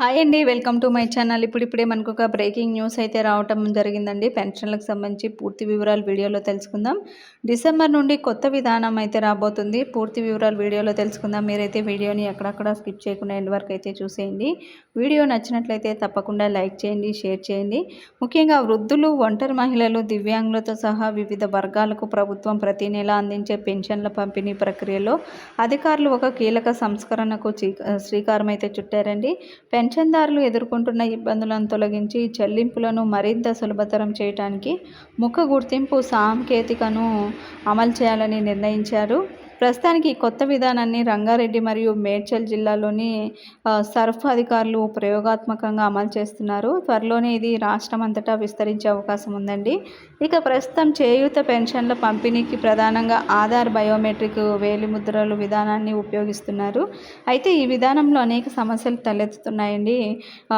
Hi అండి welcome to my channel. ఇప్పుడిప్పుడే మనకు ఒక బ్రేకింగ్ న్యూస్ అయితే రావటం జరిగిందండి. పెన్షన్లకు సంబంధించి పూర్తి వివరాలు వీడియోలో తెలుసుకుందాం. డిసెంబర్ నుండి కొత్త విధానం అయితే రాబోతుంది. పూర్తి వివరాలు వీడియోలో తెలుసుకుందాం. మీరైతే వీడియోని ఎక్కడక్కడ స్కిప్ చేయకుండా ఎండ్ వరకు అయితే చూసేయండి. వీడియో నచ్చినట్లయితే తప్పకుండా లైక్ చేయండి షేర్ చేయండి. ముఖ్యంగా వృద్ధులు ఒంటరి మహిళలు దివ్యాంగులతో సహా వివిధ వర్గాలకు ప్రభుత్వం ప్రతి నెల అందించే పెన్షన్ల పంపిణీ ప్రక్రియలో అధికారులు ఒక కీలక సంస్కరణకు శ్రీకారం అయితే చుట్టారండి. పెన్షన్దారులు ఎదుర్కొంటున్న ఇబ్బందులను తొలగించి చెల్లింపులను మరింత సులభతరం చేయడానికి ముఖ గుర్తింపు సాంకేతికను అమలు చేయాలని నిర్ణయించారు. ప్రస్తుతానికి కొత్త విధానాన్ని రంగారెడ్డి మరియు మేడ్చల్ జిల్లాలోని సర్ఫ్ అధికారులు ప్రయోగాత్మకంగా అమలు చేస్తున్నారు. త్వరలోనే ఇది రాష్ట్రం అంతటా విస్తరించే అవకాశం ఉందండి. ఇక ప్రస్తుతం చేయూత పెన్షన్ల పంపిణీకి ప్రధానంగా ఆధార్ బయోమెట్రిక్ వేలిముద్రలు విధానాన్ని ఉపయోగిస్తున్నారు. అయితే ఈ విధానంలో అనేక సమస్యలు తలెత్తుతున్నాయండి.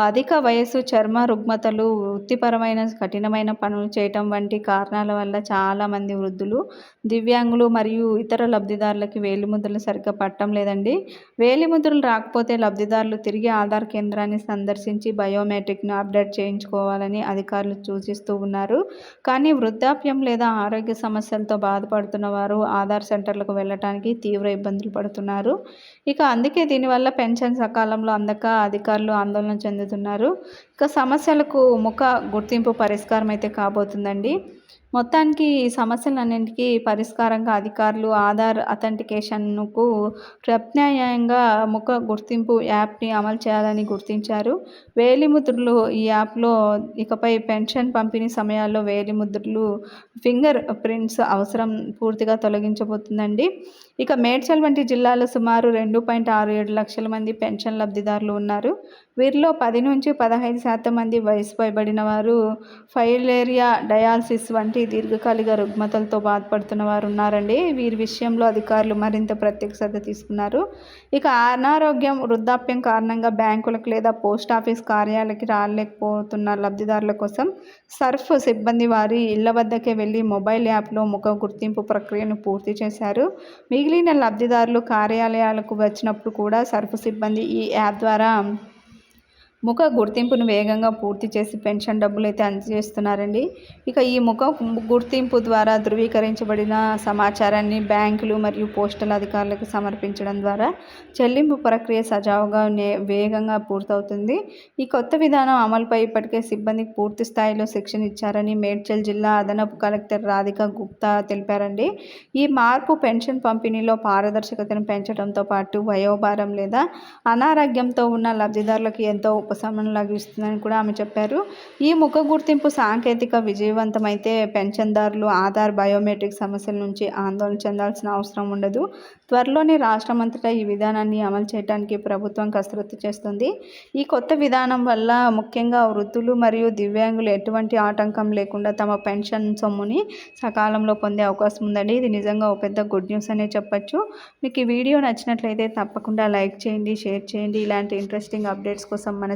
అధిక వయసు చర్మ రుగ్మతలు వృత్తిపరమైన కఠినమైన పనులు చేయటం వంటి కారణాల వల్ల చాలామంది వృద్ధులు దివ్యాంగులు మరియు ఇతర లబ్ధిదారులు లబ్ధిదారులకి వేలిముద్రలు సరిగ్గా పట్టడం లేదండి. వేలిముద్రలు రాకపోతే లబ్ధిదారులు తిరిగి ఆధార్ కేంద్రాన్ని సందర్శించి బయోమెట్రిక్ను అప్డేట్ చేయించుకోవాలని అధికారులు సూచిస్తూ ఉన్నారు. కానీ వృద్ధాప్యం లేదా ఆరోగ్య సమస్యలతో బాధపడుతున్న వారు ఆధార్ సెంటర్లకు వెళ్ళటానికి తీవ్ర ఇబ్బందులు పడుతున్నారు. ఇక అందుకే దీనివల్ల పెన్షన్ సకాలంలో అందక అధికారులు ఆందోళన చెందుతున్నారు. ఇక సమస్యలకు ముఖ గుర్తింపు పరిష్కారం అయితే కాబోతుందండి. మొత్తానికి ఈ సమస్యలన్నింటికీ పరిష్కారంగా అధికారులు ఆధార్ అథెంటికేషన్కు ప్రత్యామ్నాయంగా ముఖ గుర్తింపు యాప్ని అమలు చేయాలని గుర్తించారు. వేలిముద్రలు ఈ యాప్లో ఇకపై పెన్షన్ పంపిణీ సమయాల్లో వేలిముద్రలు ఫింగర్ ప్రింట్స్ అవసరం పూర్తిగా తొలగించబోతుందండి. ఇక మేడ్చల్ వంటి జిల్లాలో సుమారు రెండు పాయింట్ ఆరు ఏడు లక్షల మంది పెన్షన్ లబ్ధిదారులు ఉన్నారు. వీరిలో పది నుంచి పదహైదు శాతం మంది వయసు పైబడిన వారు ఫైలేరియా డయాలసిస్ వంటి దీర్ఘకాలిక రుగ్మతలతో బాధపడుతున్న వారు ఉన్నారండి వీరి విషయంలో అధికారులు మరింత ప్రత్యేక శ్రద్ధ తీసుకున్నారు. ఇక అనారోగ్యం వృద్ధాప్యం కారణంగా బ్యాంకులకు లేదా పోస్ట్ ఆఫీస్ కార్యాలకి రాలేకపోతున్న లబ్ధిదారుల కోసం సర్ఫ్ సిబ్బంది వారి ఇళ్ళ వద్దకే వెళ్ళి మొబైల్ యాప్లో ముఖ గుర్తింపు ప్రక్రియను పూర్తి చేశారు. మిగిలిన లబ్ధిదారులు కార్యాలయాలకు వచ్చినప్పుడు కూడా సర్ఫ్ సిబ్బంది ఈ యాప్ ద్వారా ముఖ గుర్తింపును వేగంగా పూర్తి చేసి పెన్షన్ డబ్బులు అయితే అందజేస్తున్నారండి. ఇక ఈ ముఖ గుర్తింపు ద్వారా ధృవీకరించబడిన సమాచారాన్ని బ్యాంకులు మరియు పోస్టల్ అధికారులకు సమర్పించడం ద్వారా చెల్లింపు ప్రక్రియ సజావుగా వేగంగా పూర్తవుతుంది. ఈ కొత్త విధానం అమలుపై ఇప్పటికే సిబ్బందికి పూర్తి స్థాయిలో శిక్షణ ఇచ్చారని మేడ్చల్ జిల్లా అదనపు కలెక్టర్ రాధిక గుప్తా తెలిపారండి. ఈ మార్పు పెన్షన్ పంపిణీలో పారదర్శకతను పెంచడంతో పాటు వయోభారం లేదా అనారోగ్యంతో ఉన్న లబ్ధిదారులకు ఎంతో ఉప ఉపశమనం లభిస్తుందని కూడా ఆమె చెప్పారు. ఈ ముఖ గుర్తింపు సాంకేతిక విజయవంతమైతే పెన్షన్దారులు ఆధార్ బయోమెట్రిక్ సమస్యల నుంచి ఆందోళన చెందాల్సిన అవసరం ఉండదు. త్వరలోనే రాష్ట్రమంతటా ఈ విధానాన్ని అమలు చేయడానికి ప్రభుత్వం కసరత్తు చేస్తుంది. ఈ కొత్త విధానం వల్ల ముఖ్యంగా వృద్ధులు మరియు దివ్యాంగులు ఎటువంటి ఆటంకం లేకుండా తమ పెన్షన్ సొమ్ముని సకాలంలో పొందే అవకాశం ఉందండి. ఇది నిజంగా ఒక పెద్ద గుడ్ న్యూస్ అనే చెప్పచ్చు. మీకు ఈ వీడియో నచ్చినట్లయితే తప్పకుండా లైక్ చేయండి షేర్ చేయండి. ఇలాంటి ఇంట్రెస్టింగ్ అప్డేట్స్ కోసం మన